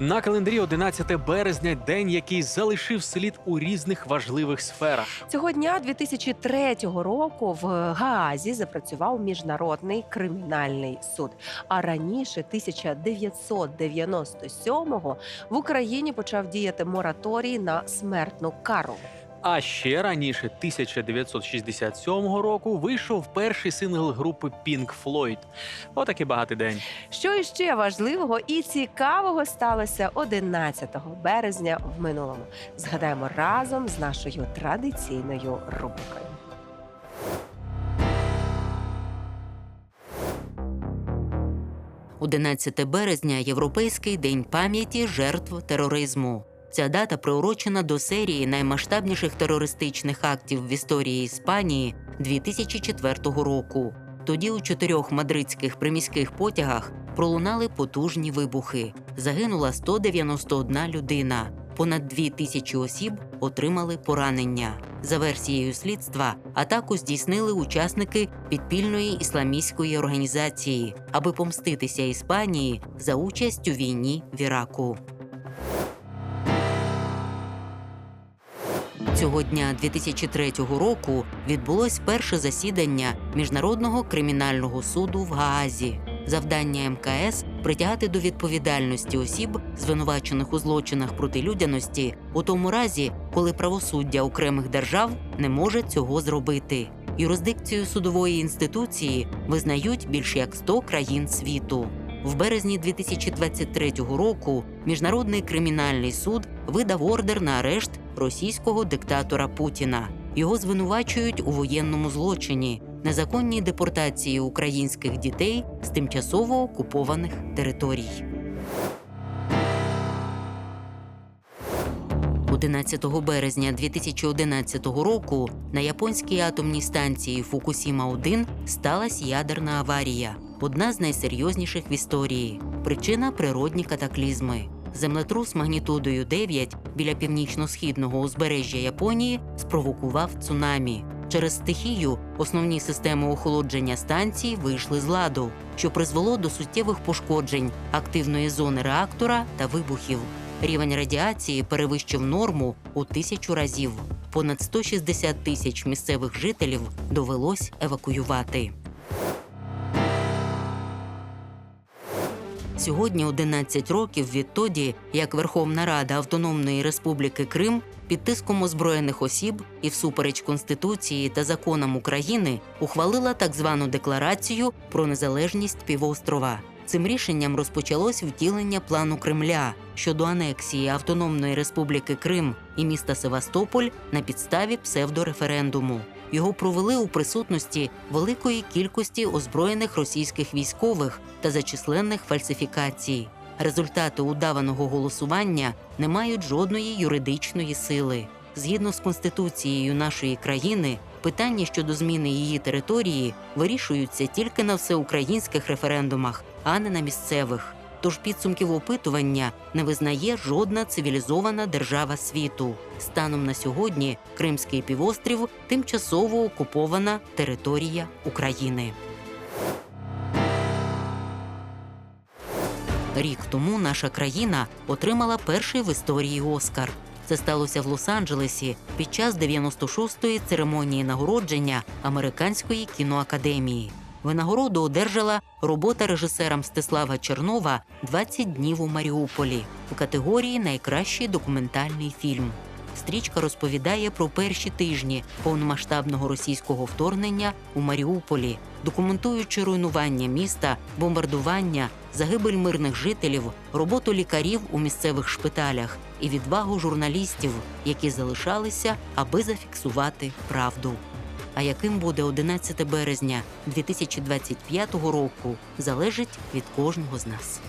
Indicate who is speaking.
Speaker 1: На календарі 11 березня день, який залишив слід у різних важливих сферах.
Speaker 2: Цього дня 2003 року в Гаазі запрацював міжнародний кримінальний суд. А раніше, 1997-го, в Україні почав діяти мораторій на смертну кару.
Speaker 1: А ще раніше, 1967 року, вийшов перший сингл групи Pink Floyd. Отакий багатий день.
Speaker 2: Що іще важливого і цікавого сталося 11 березня в минулому. Згадаємо разом з нашою традиційною рубрикою.
Speaker 3: – 11 березня Європейський день пам'яті жертв тероризму. Ця дата приурочена до серії наймасштабніших терористичних актів в історії Іспанії 2004 року. Тоді у чотирьох мадридських приміських потягах пролунали потужні вибухи. Загинула 191 людина. Понад дві тисячі осіб отримали поранення. За версією слідства, атаку здійснили учасники підпільної ісламістської організації, аби помститися Іспанії за участь у війні в Іраку. Цього дня 2003 року відбулось перше засідання Міжнародного кримінального суду в Гаазі. Завдання МКС притягати до відповідальності осіб, звинувачених у злочинах проти людяності, у тому разі, коли правосуддя окремих держав не може цього зробити. Юрисдикцію судової інституції визнають більш як 100 країн світу. В березні 2023 року Міжнародний кримінальний суд видав ордер на арешт російського диктатора Путіна. Його звинувачують у воєнному злочині, незаконній депортації українських дітей з тимчасово окупованих територій. 11 березня 2011 року на японській атомній станції Фукусіма 1 сталася ядерна аварія, одна з найсерйозніших в історії. Причина природні катаклізми. Землетрус магнітудою 9 біля північно-східного узбережжя Японії спровокував цунамі. Через стихію основні системи охолодження станції вийшли з ладу, що призвело до суттєвих пошкоджень активної зони реактора та вибухів. Рівень радіації перевищив норму у тисячу разів. Понад 160 тисяч місцевих жителів довелось евакуювати. Сьогодні 11 років відтоді, як Верховна Рада Автономної Республіки Крим під тиском озброєних осіб і всупереч Конституції та законам України ухвалила так звану декларацію про незалежність півострова. Цим рішенням розпочалось втілення плану Кремля щодо анексії Автономної Республіки Крим і міста Севастополь на підставі псевдореферендуму. Його провели у присутності великої кількості озброєних російських військових та за численних фальсифікацій. Результати удаваного голосування не мають жодної юридичної сили. Згідно з конституцією нашої країни, питання щодо зміни її території вирішуються тільки на всеукраїнських референдумах, а не на місцевих. Тож підсумків опитування не визнає жодна цивілізована держава світу. Станом на сьогодні Кримський півострів тимчасово окупована територія України. Рік тому наша країна отримала перший в історії Оскар. Це сталося в Лос-Анджелесі під час 96-ї церемонії нагородження Американської кіноакадемії. Винагороду одержала робота режисера Мстислава Чернова «20 днів у Маріуполі у категорії Найкращий документальний фільм. Стрічка розповідає про перші тижні повномасштабного російського вторгнення у Маріуполі, документуючи руйнування міста, бомбардування, загибель мирних жителів, роботу лікарів у місцевих шпиталях і відвагу журналістів, які залишалися, аби зафіксувати правду. А яким буде 11 березня 2025 року, залежить від кожного з нас.